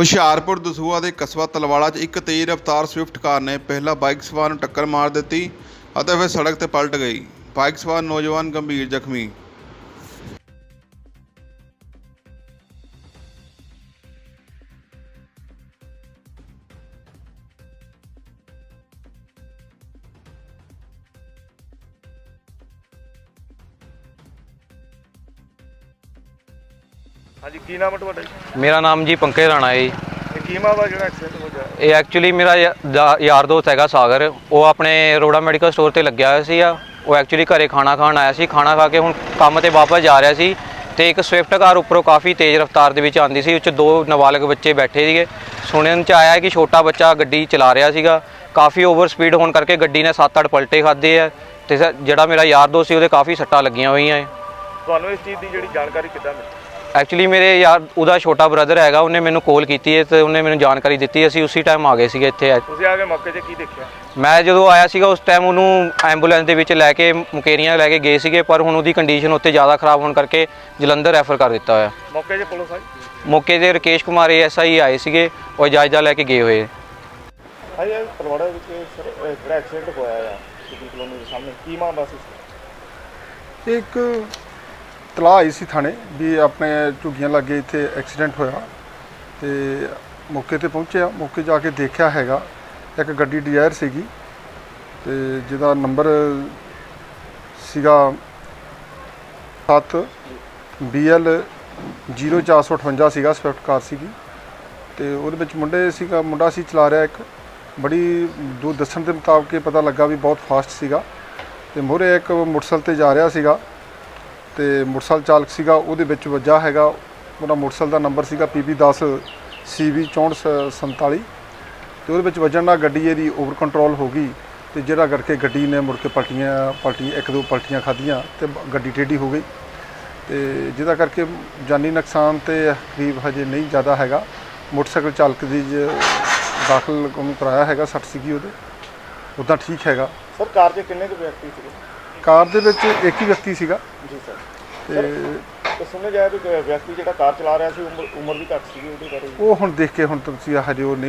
ਹੁਸ਼ਿਆਰਪੁਰ ਦਸੂਆ ਦੇ ਕਸਬਾ ਤਲਵਾੜਾ 'ਚ ਇੱਕ ਤੇਜ਼ ਰਫ਼ਤਾਰ ਸਵਿਫਟ ਕਾਰ ਨੇ ਪਹਿਲਾ ਬਾਈਕ ਸਵਾਰ ਨੂੰ ਟੱਕਰ ਮਾਰ ਦਿੱਤੀ ਅਤੇ ਫਿਰ ਸੜਕ ਤੇ ਪਲਟ ਗਈ। ਬਾਈਕ ਸਵਾਰ ਨੌਜਵਾਨ ਗੰਭੀਰ ਜ਼ਖਮੀ ਹਾਂਜੀ ਕੀ ਨਾਮ ਹੈ ਤੁਹਾਡਾ ਜੀ? ਮੇਰਾ ਨਾਮ ਜੀ ਪੰਕਜ ਰਾਣਾ ਹੈ ਜੀ। ਇਹ ਕੀ ਮਾਮਲਾ ਜਿਹੜਾ ਐਕਸੀਡੈਂਟ ਹੋ ਗਿਆ? ਇਹ ਐਕਚੁਅਲੀ ਮੇਰਾ ਯਾ- ਦਾ- ਯਾਰ ਦੋਸਤ ਹੈਗਾ ਸਾਗਰ। ਉਹ ਆਪਣੇ ਰੋੜਾ ਮੈਡੀਕਲ ਸਟੋਰ ਤੇ ਲੱਗਿਆ ਹੋਇਆ ਸੀ ਆ ਉਹ ਐਕਚੁਅਲੀ ਘਰੇ ਖਾਣਾ ਖਾਣ ਆਇਆ ਸੀ। ਖਾਣਾ ਖਾ ਕੇ ਹੁਣ ਕੰਮ ਤੇ ਵਾਪਸ ਜਾ ਰਿਹਾ ਸੀ। ਤੇ ਇੱਕ ਸਵਿਫਟ ਕਾਰ ਉੱਪਰੋਂ ਕਾਫੀ ਤੇਜ਼ ਰਫ਼ਤਾਰ ਦੇ ਵਿੱਚ ਆਂਦੀ ਸੀ। ਉਹ 'ਚ ਦੋ ਨਾਬਾਲਗ ਬੱਚੇ ਬੈਠੇ ਸੀਗੇ। ਸੁਣਨ ਚ ਆਇਆ ਕਿ ਛੋਟਾ ਬੱਚਾ ਗੱਡੀ ਚਲਾ ਰਿਹਾ ਸੀਗਾ। ਕਾਫੀ ਓਵਰ ਸਪੀਡ ਹੋਣ ਕਰਕੇ ਗੱਡੀ ਨੇ 7-8 ਪਲਟੇ ਖਾਦੇ ਆ। ਤੇ ਸ- ਜਿਹੜਾ ਮੇਰਾ ਯਾਰ ਦੋਸਤ ਸੀ ਉਹਦੇ ਕਾਫੀ ਸੱਟਾਂ ਲੱਗੀਆਂ ਹੋਈਆਂ ਹੈ ਤੁਹਾਨੂੰ ਇਸ ਚੀਜ਼ ਦੀ ਜਿਹੜੀ ਜਾਣਕਾਰੀ ਕਿੱਦਾਂ ਮਿਲੀ? ਐਕਚੁਅਲੀ ਮੇਰੇ ਯਾਰ ਉਹਦਾ ਛੋਟਾ ਬ੍ਰਦਰ ਹੈਗਾ ਉਹਨੇ ਮੈਨੂੰ ਕਾਲ ਕੀਤੀ ਹੈ ਤੇ ਉਹਨੇ ਮੈਨੂੰ ਜਾਣਕਾਰੀ ਦਿੱਤੀ ਅਸੀਂ ਉਸੇ ਟਾਈਮ ਆ ਗਏ ਸੀਗੇ ਇੱਥੇ। ਤੁਸੀਂ ਆ ਕੇ ਮੌਕੇ 'ਤੇ ਕੀ ਦੇਖਿਆ? ਮੈਂ ਜਦੋਂ ਆਇਆ ਸੀਗਾ ਉਸ ਟਾਈਮ ਉਹਨੂੰ ਐਂਬੂਲੈਂਸ ਦੇ ਵਿੱਚ ਲੈ ਕੇ ਮੁਕੇਰੀਆਂ ਲੈ ਕੇ ਗਏ ਸੀਗੇ ਪਰ ਹੁਣ ਉਹਦੀ ਕੰਡੀਸ਼ਨ ਉੱਤੇ ਜ਼ਿਆਦਾ ਖਰਾਬ ਹੋਣ ਕਰਕੇ ਜਲੰਧਰ ਰੈਫਰ ਕਰ ਦਿੱਤਾ ਹੋਇਆ। ਮੌਕੇ 'ਤੇ ਪੁਲਿਸ ਆਈ? ਮੌਕੇ ਤੇ ਰਕੇਸ਼ ਕੁਮਾਰ ਐਸਆਈ ਆਏ ਸੀਗੇ ਉਹ ਇਜਾਜ਼ਤ ਲੈ ਕੇ ਗਏ ਹੋਏ। ਹਾਂਜੀ ਤਲਵਾੜਾ ਵਿੱਚ ਸਰ ਜਿਹੜਾ ਐਕਸੀਡੈਂਟ ਹੋਇਆ ਆ ਸਿਟੀ ਕਲੋਨੀ ਦੇ ਸਾਹਮਣੇ ਕੀ ਮਾਮਲਾ ਸੀ? ਇੱਕ ਤਲਾਹ ਆਈ ਸੀ ਥਾਣੇ ਵੀ ਆਪਣੇ ਝੁੱਗੀਆਂ ਲੱਗੇ ਇੱਥੇ ਐਕਸੀਡੈਂਟ ਹੋਇਆ ਤੇ ਮੌਕੇ ਤੇ ਪਹੁੰਚਿਆ। ਮੌਕੇ ਜਾ ਕੇ ਦੇਖਿਆ ਹੈਗਾ, ਇੱਕ ਗੱਡੀ ਡਿਜ਼ਾਇਰ ਸੀਗੀ ਤੇ ਜਿਹਦਾ ਨੰਬਰ ਸੀਗਾ 7 BL 0458 ਸੀਗਾ, ਸਵਿਫਟ ਕਾਰ ਸੀਗੀ ਤੇ ਉਹਦੇ ਵਿੱਚ ਮੁੰਡੇ ਸੀਗਾ, ਮੁੰਡਾ ਸੀ, ਚਲਾ ਰਿਹਾ ਇੱਕ। ਬੜੀ ਦੋ ਦੱਸਣ ਦੇ ਮੁਤਾਬਕ ਪਤਾ ਲੱਗਾ ਵੀ ਬਹੁਤ ਫਾਸਟ ਸੀਗਾ ਤੇ ਮੋਰੇ ਇੱਕ ਮੋਟਰਸਾਈਕਲ ਤੇ ਜਾ ਰਿਹਾ ਸੀਗਾ। ਤੇ ਮੋਟਰਸਾਈਕਲ ਚਾਲਕ ਸੀਗਾ, ਉਹਦੇ ਵਿੱਚ ਵੱਜਾ ਹੈਗਾ। ਉਹਦਾ ਮੋਟਰਸਾਈਕਲ ਦਾ ਨੰਬਰ ਸੀਗਾ PB10 CV 6447 ਤੇ ਉਹਦੇ ਵਿੱਚ ਵੱਜਣ ਨਾਲ ਗੱਡੀ ਇਹਦੀ ਓਵਰ ਕੰਟਰੋਲ ਹੋ ਗਈ ਤੇ ਜਿਹੜਾ ਕਰਕੇ ਗੱਡੀ ਨੇ ਮੁੜ ਕੇ ਪਲਟੀਆਂ ਪਲਟੀ ਇੱਕ ਦੋ ਪਲਟੀਆਂ ਖਾਧੀਆਂ ਤੇ ਗੱਡੀ ਟੇਢੀ ਹੋ ਗਈ। ਤੇ ਜਿਹਦਾ ਕਰਕੇ ਜਾਨੀ ਨੁਕਸਾਨ ਤੇ ਕਰੀਬ ਹਜੇ ਨਹੀਂ ਜ਼ਿਆਦਾ ਹੈਗਾ। ਮੋਟਰਸਾਈਕਲ ਚਾਲਕ ਦੀ ਜ- ਦਾਖਲ ਉਹਨੂੰ ਕਰਾਇਆ ਹੈਗਾ, ਸੱਟ ਸੀਗੀ ਉਹਦੇ। ਉਦਾਂ ਠੀਕ ਹੈਗਾ। ਸਰ, ਕਾਰ 'ਚ ਕਿੰਨੇ ਕੁ ਵਿਅਕਤੀ ਸੀਗੇ? ਕਾਰ ਦੇ ਵਿੱਚ ਇੱਕ ਹੀ ਵਿਅਕਤੀ ਸੀਗਾ। ਜੀ ਸਰ। ਤੇ ਸੁਣਿਆ ਵੀ ਕਿ ਵਿਅਕਤੀ ਜਿਹੜਾ ਕਾਰ ਚਲਾ ਰਿਹਾ ਸੀ ਉਮਰ ਉਮਰ ਵੀ ਘੱਟ ਸੀਗੀ ਉਹਦੇ ਬਾਰੇ। ਉਹ ਹੁਣ ਦੇਖ ਕੇ ਹੁਣ ਤੁਸੀਂ ਹਜੇ ਉਹ ਨਹੀਂ